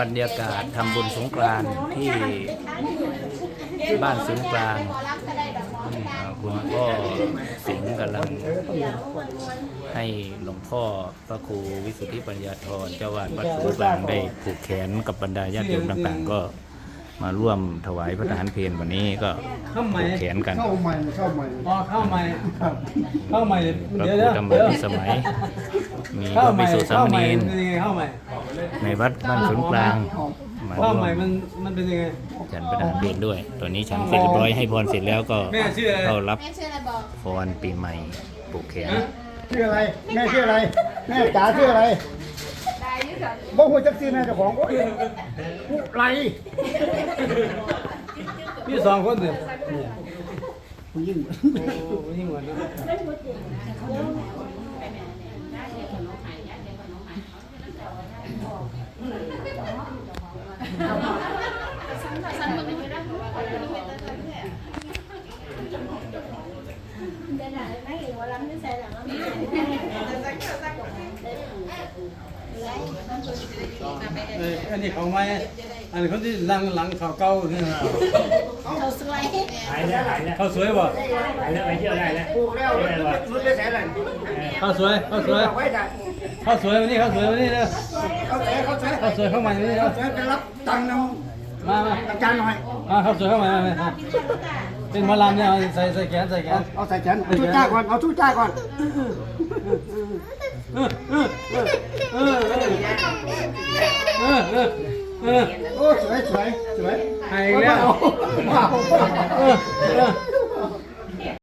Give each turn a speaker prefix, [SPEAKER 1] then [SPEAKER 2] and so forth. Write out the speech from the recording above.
[SPEAKER 1] บรรยากาศทำบุญสงกรานต์ที่บ้านศูนย์กลางอ่าคุณพ่อสิงห์กำลังให้หลวงพ่อพระครูวิสุทธิปัญญาธรเจ้าวาดวัดศูนย์กลางได้ผูกแขนกับบรรดาญาติโยมต่างๆ ก็มาร่วมถวายพระทหารเพลวันนี้ก็
[SPEAKER 2] ข้าวใหม่
[SPEAKER 1] ผูกแขนกัน
[SPEAKER 3] เข้าใหม่เข้าใหม่
[SPEAKER 2] อ๋อข้าวใหม่ข้าวใหม่
[SPEAKER 1] พระ
[SPEAKER 2] เดี๋ยว
[SPEAKER 1] ครู
[SPEAKER 2] เดี๋ยว
[SPEAKER 1] ธรรม
[SPEAKER 2] เดี๋ยว
[SPEAKER 1] พิสมัย มีพ
[SPEAKER 2] ข้าว
[SPEAKER 1] ระ
[SPEAKER 2] ใหม่
[SPEAKER 1] ภิกษุสา
[SPEAKER 2] ข้าว
[SPEAKER 1] ม
[SPEAKER 2] ใหม่
[SPEAKER 1] เณร
[SPEAKER 2] เป็นยังไงข้าวใหม่
[SPEAKER 1] ในวัดบ้านศูนย์กลางมา
[SPEAKER 2] ข้า
[SPEAKER 1] ร่
[SPEAKER 2] ว
[SPEAKER 1] วม
[SPEAKER 2] ใหม่มันมันเป็นยังไง
[SPEAKER 1] ฉันประดานเพลงด้วย ตอนนี้ฉันเสร็จเรียบร้อยให้พรเสร็จแล้วก็
[SPEAKER 2] แม่ชื่ออะไร
[SPEAKER 1] เข้ารับ
[SPEAKER 4] แม่ชื่ออะไรบอก
[SPEAKER 1] พรปีใหม่ปลูกแขน
[SPEAKER 3] ชื่ออะไร แม่ชื่ออะไร แม่จ๋าชื่ออะไร
[SPEAKER 4] ได้ยี่สิบ
[SPEAKER 3] บ่หัวจักซีแม่เจ้าของโอ้ยผู้ไร
[SPEAKER 2] มีสองคนเลย
[SPEAKER 3] ผู้ยิ่ง
[SPEAKER 2] โอ้ยิ่งกว่านะ
[SPEAKER 4] สัน
[SPEAKER 5] đây là mấy người gọi lắm cái xe là nó
[SPEAKER 2] anh đi không may anh có đi lăng lăng thảo câu nữa là thảo suối thảo suối bỏ thảo suối thảo suối ขาเก่านี่นะ
[SPEAKER 5] thầu xoay
[SPEAKER 2] เขาสวยบ่
[SPEAKER 3] ปลูกแล้วรุ่นได้แสนอะไร
[SPEAKER 2] เขาสวยเขาสวย
[SPEAKER 3] ไว้จ้ะ
[SPEAKER 2] เขาสวยวันนี้เขาสวยวันนี้เด้อ
[SPEAKER 3] เขาแสเขาแส
[SPEAKER 2] เขาสวยเข้ามาวันนี้
[SPEAKER 3] เขา
[SPEAKER 2] เด้อ
[SPEAKER 3] แสไปรับตังค์น
[SPEAKER 2] มามา ำ
[SPEAKER 3] อาจารย์หน่อย
[SPEAKER 2] มาเขาสวยเข้ามามามาเป็นหมอลำเนี่ยเอาใส่ใส่แขนใส่แข
[SPEAKER 3] เอา
[SPEAKER 2] น
[SPEAKER 3] เอาใส่แขนเอาทุจ้าก่อน เอาทุจ้าก่อน
[SPEAKER 2] เออเออเออเออเออเออเออ
[SPEAKER 3] โอ้สวยสวยสวย
[SPEAKER 2] หายแล้ว
[SPEAKER 3] ว้าว
[SPEAKER 2] เออเออ